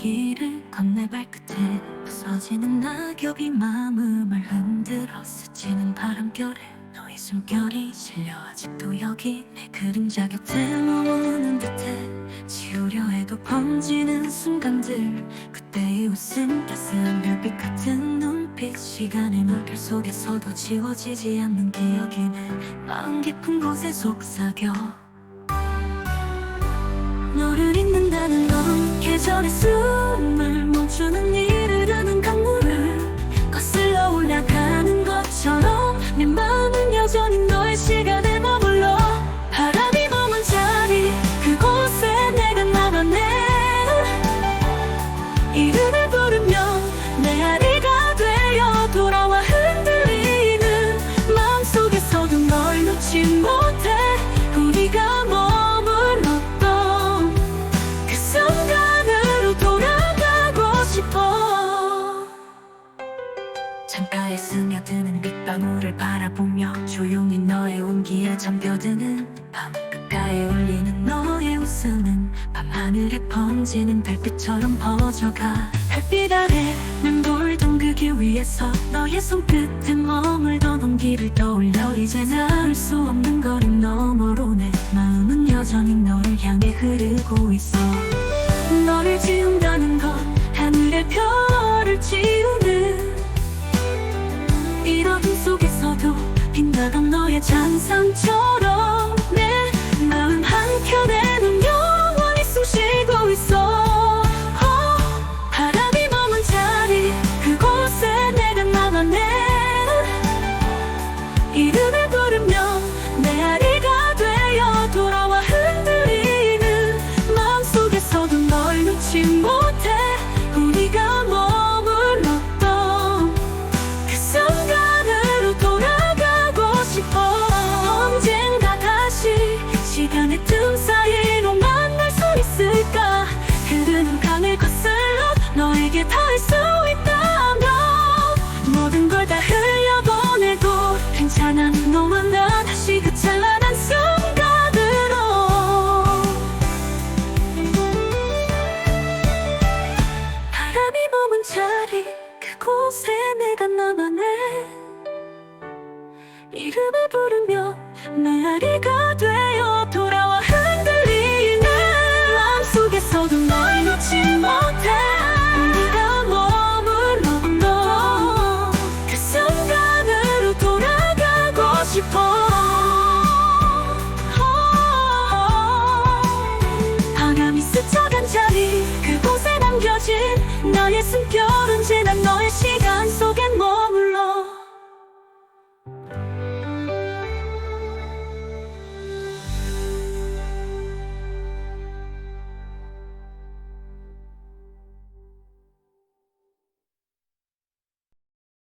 길을 건네 발끝에 부서지는 낙엽이 마음을 흔들어 스치는 바람결에 너의 숨결이 실려 아직도 여기 내 그림자 곁에 머무는 듯해. 지우려 해도 번지는 순간들 그때의 웃음 따스한 별빛 같은 눈빛 시간의 물결 속에서도 지워지지 않는 기억이 내 마음 깊은 곳에 속삭여. 너를 잊는다는 건 계절의 숨을 멈추는 일을 하는 강물을 거슬러 올라가는 것처럼 내 마음은 여전히 너의 시간에 머물러. 바람이 머문 자리 그곳에 내가 남았네. 이름을 부르면 내 아리가 되어 돌아와 흔들리는 마음속에서도 널 놓지 못해 방울을 바라보며 조용히 너의 온기에 잠겨드는 밤. 끝가에 울리는 너의 웃음은 밤하늘에 번지는 별빛처럼 퍼져가. 햇빛 아래 맴돌던 그길 위에서 너의 손끝에 머물던 온기를 떠올려. 이제 나을 수 없는 거림 너머로 내 마음은 여전히 너를 향해 흐르고 있어. 너를 지운다는 건 하늘의 별 빛나던 너의 잔상처럼 내 마음 한켠에는 영원히 숨쉬고 있어. 어, 바람이 머문 자리 그곳에 내가 남았네. 이름을 부르면 내 아리가 되어 돌아와 흔들리는 마음속에서도 널 놓지 못해 걸 다 흘려보내도 괜찮아 너와 나 다시 그 찬란한 순간으로. 바람이 머문 자리 그곳에 내가 남아네 이름을 부르며 메아리가 되 남겨진 나의 숨결은 지난 너의 시간 속에 머물러